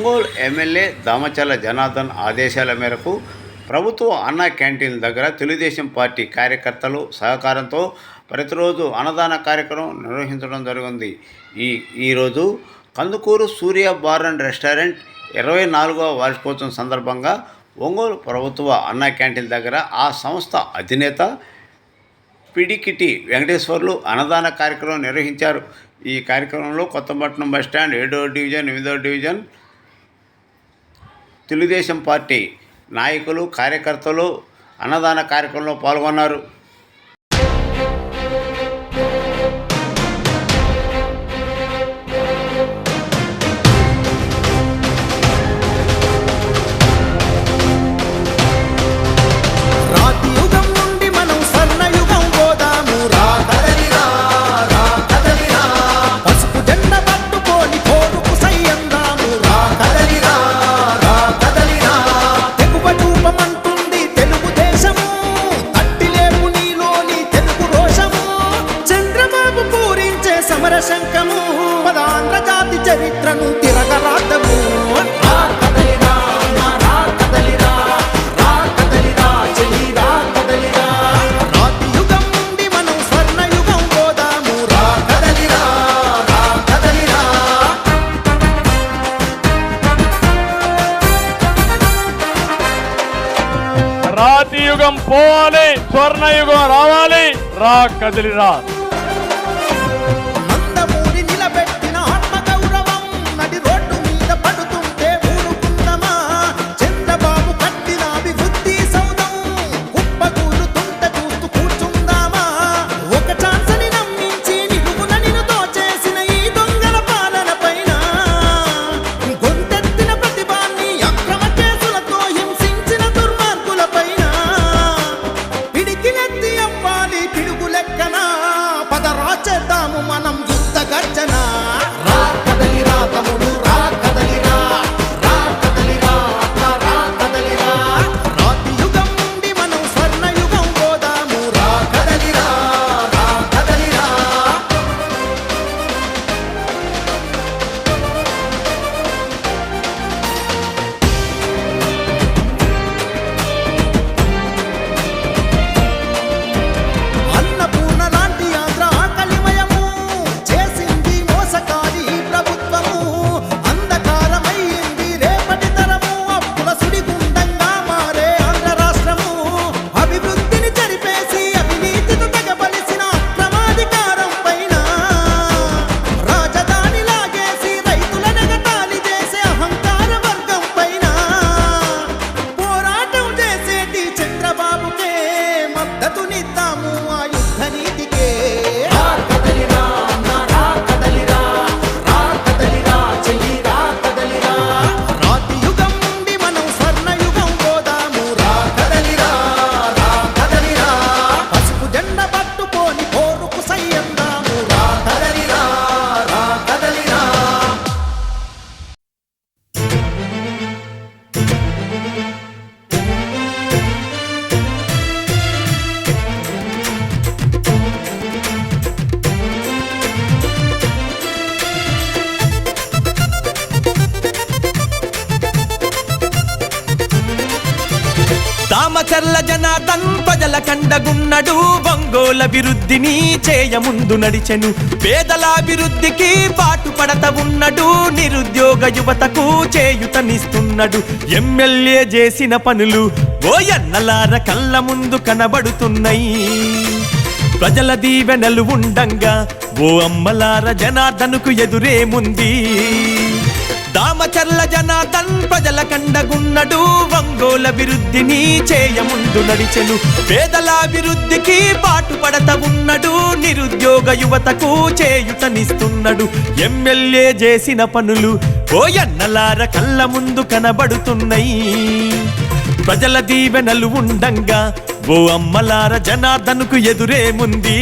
Ongole MLA Damachalla Janardhan ఆదేశాల మేరకు ప్రభుత్వ అన్న క్యాంటీన్ దగ్గర తెలుగుదేశం పార్టీ కార్యకర్తలు సహకారంతో ప్రతిరోజు అన్నదాన కార్యక్రమం నిర్వహించడం జరిగింది. ఈ ఈరోజు Kandukur Surya bar and restaurant ఇరవై నాలుగవ వార్షికోత్సవం సందర్భంగా ఒంగోలు ప్రభుత్వ అన్న క్యాంటీన్ దగ్గర ఆ సంస్థ అధినేత పిడికిటి వెంకటేశ్వర్లు అన్నదాన కార్యక్రమం నిర్వహించారు. ఈ కార్యక్రమంలో కొత్తపట్నం బస్టాండ్ ఏడో డివిజన్ ఎనిమిదో డివిజన్ తెలుగుదేశం పార్టీ నాయకులు కార్యకర్తలు అన్నదాన కార్యక్రమంలో పాల్గొన్నారు. కదలిరా రాతి యుగం పోవాలి స్వర్ణయుగం రావాలి రా కదిలిరా. చర్ల జనార్దన్ ప్రజల కండగున్నడు. ఒంగోల అభివృద్ధిని చేయముందు నడిచెను. పేదల అభివృద్ధికి పాటుపడత ఉన్నడు. నిరుద్యోగ యువతకు చేయుతనిస్తున్నాడు. ఎమ్మెల్యే చేసిన పనులు ఓ ఎన్నలార కళ్ళ ముందు కనబడుతున్నాయి. ప్రజల దీవెనలు ఉండంగా ఓ అమ్మలార జనార్దనుకు ఎదురేముంది దామచర్ల జనార్దన్ ప్రజల కండగున్నడు ఒంగోల అభివృద్ధిని చేయముందు నడిచెను. పేదల అభివృద్ధికి పాటుపడత ఉన్నడు నిరుద్యోగ యువతకు చేయుతనిస్తున్నడు. ఎమ్మెల్యే చేసిన పనులు ఓ ఎన్నలార కళ్ళ ముందు కనబడుతున్నాయి. ప్రజల దీవెనలు ఉండంగా ఓ అమ్మలార జనార్దనుకు ఎదురేముంది